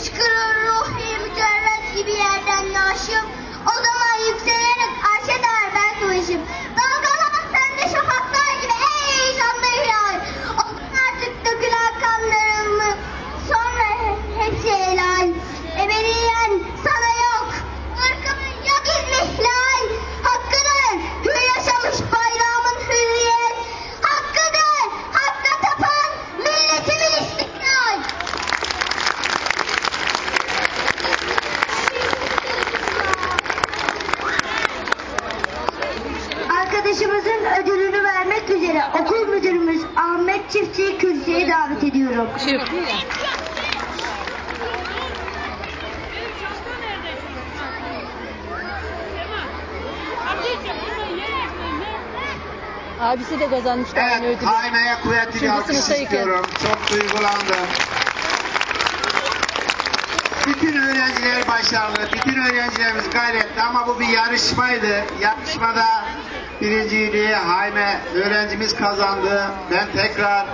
fışkırır ruhi mücerret gibi yerden naşım. O zaman yükselerek arşa der ben. Arkadaşımızın ödülünü vermek üzere okul müdürümüz Ahmet Çiftçi'yi kürsüye davet ediyorum. Şey, abisi de kazanmış da aynı Evet, ödülü. Hayme'ye kuvvetli alkış sınıftayken. istiyorum. Çok duygulandım. Bütün öğrenciler başarılı, bütün öğrencilerimiz gayretli ama bu bir yarışmaydı. Yarışmada birinciliği Hayme öğrencimiz kazandı. Ben tekrar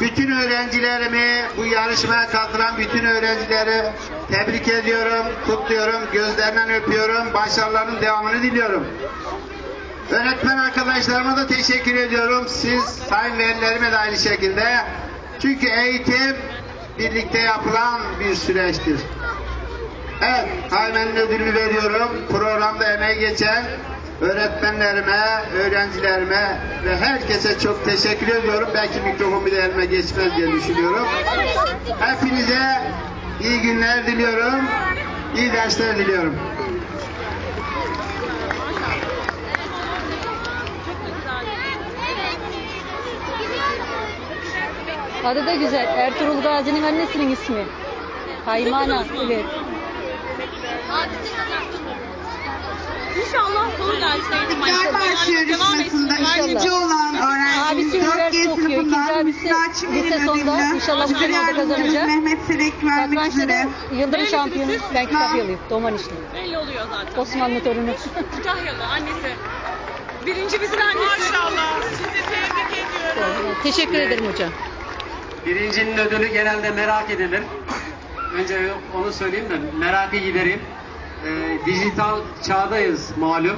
bütün öğrencilerimi, bu yarışmaya katılan bütün öğrencileri tebrik ediyorum, kutluyorum, gözlerinden öpüyorum, başarılarının devamını diliyorum. Öğretmen arkadaşlarıma da teşekkür ediyorum. Siz sayın velilerime de aynı şekilde. Çünkü eğitim birlikte yapılan bir süreçtir. Evet, Haymen'in ödülünü veriyorum. Programda emeği geçen öğretmenlerime, öğrencilerime ve herkese çok teşekkür ediyorum. Belki mikrofon bile elime geçmez diye düşünüyorum. Hepinize iyi günler diliyorum. İyi dersler diliyorum. Adı da güzel. Ertuğrul Gazi'nin annesinin ismi. Haymana. Evet. İnşallah derslerine İstiklal Marşı yarışmasında ikinci olan öğrencimiz Abisi 4G üniversite okuyor. İkinci sınıfından Müslüman Çimen'in bu müdür yardımcımız kazanacak. Mehmet Selek vermek üzere. yıldırım şampiyonu. Ben kitap yalıyım. Domanişli. Belli oluyor zaten. Osmanlı torunu. Kütahyalı annesi. Birinci bizim annesi. Maşallah. Sizi tebrik ediyorum. Teşekkür ederim hocam. Birincinin ödülü genelde merak edilir. Önce onu söyleyeyim de merakı gidereyim. Ee, dijital çağdayız malum.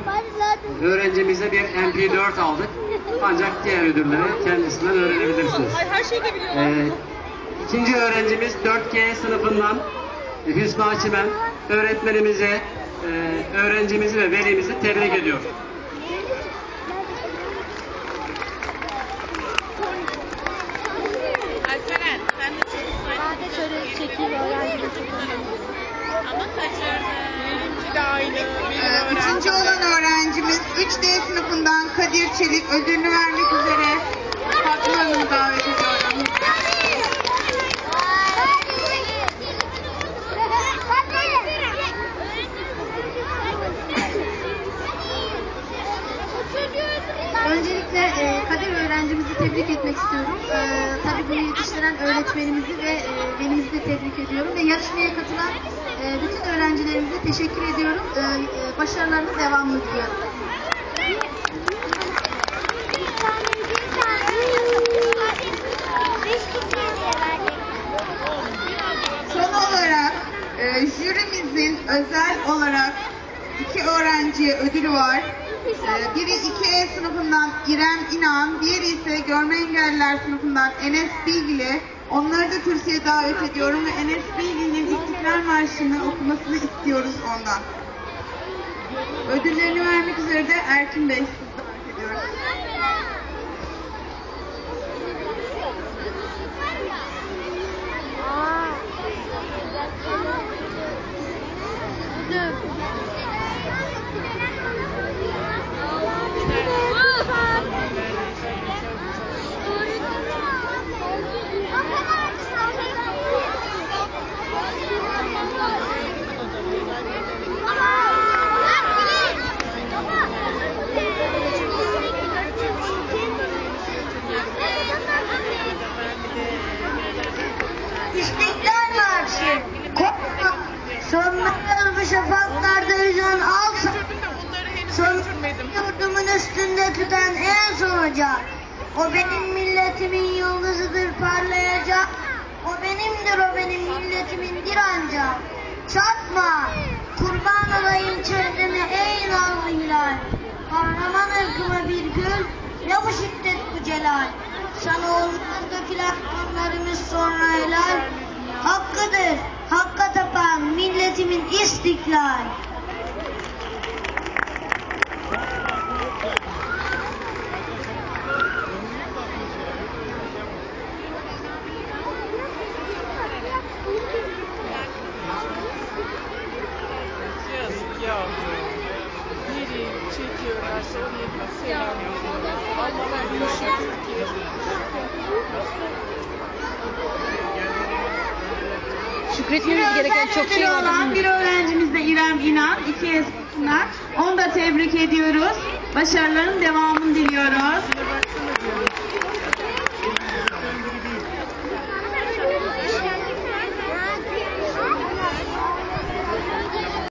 Öğrencimize bir MP4 aldık. Ancak diğer ödülleri kendisinden öğrenebilirsiniz. Ay her şeyi de biliyorlar. Ee, ikinci öğrencimiz 4G sınıfından Hüsnü Çimen öğretmenimize, e, öğrencimizi ve velimizi tebrik ediyor. Alperen sen de çok Ama Üçüncü olan öğrencimiz 3D sınıfından Kadir Çelik ödülünü vermek üzere Fatma Hanım'ı davet ediyorum. Öncelikle e, Kadir öğrencimizi tebrik etmek istiyorum. E, tabii bunu yetiştiren öğretmenimizi ve e, velimizi de tebrik ediyorum. Ve yarışmaya katılan bütün öğrencilerimize teşekkür ediyorum. E, e, başarılarının devamını diliyorum. Son olarak e, jürimizin özel olarak iki öğrenciye ödülü var. E, biri 2E sınıfından İrem İnan, diğeri ise görme engelliler sınıfından Enes Bilgili. Onları da kürsüye davet ediyorum ve Enes Bilgili'nin İstiklal Marşı'nı okumasını istiyoruz ondan. Ödüllerini vermek üzere de Erkin Bey sizi davet ediyorum. Şafaklarda yüzen al. Son yurdumun üstünde tüten en sonuca. O benim milletimin yıldızıdır parlayacak. O benim Nedir o benim milletimin bir ancak? Çatma! Kurban olayım çözdeme ey nazlı hilal. Kahraman ırkıma bir gül, ne bu şiddet bu celal. Sana olmaz dökülen kanlarımız sonra helal. Nereye çekiyorlarsa Türkiye. Şükretmemiz gereken çok şey var. olan bir öğrencimiz de İrem İnan. iki sınıfından. Onu da tebrik ediyoruz. Başarıların devamını diliyoruz.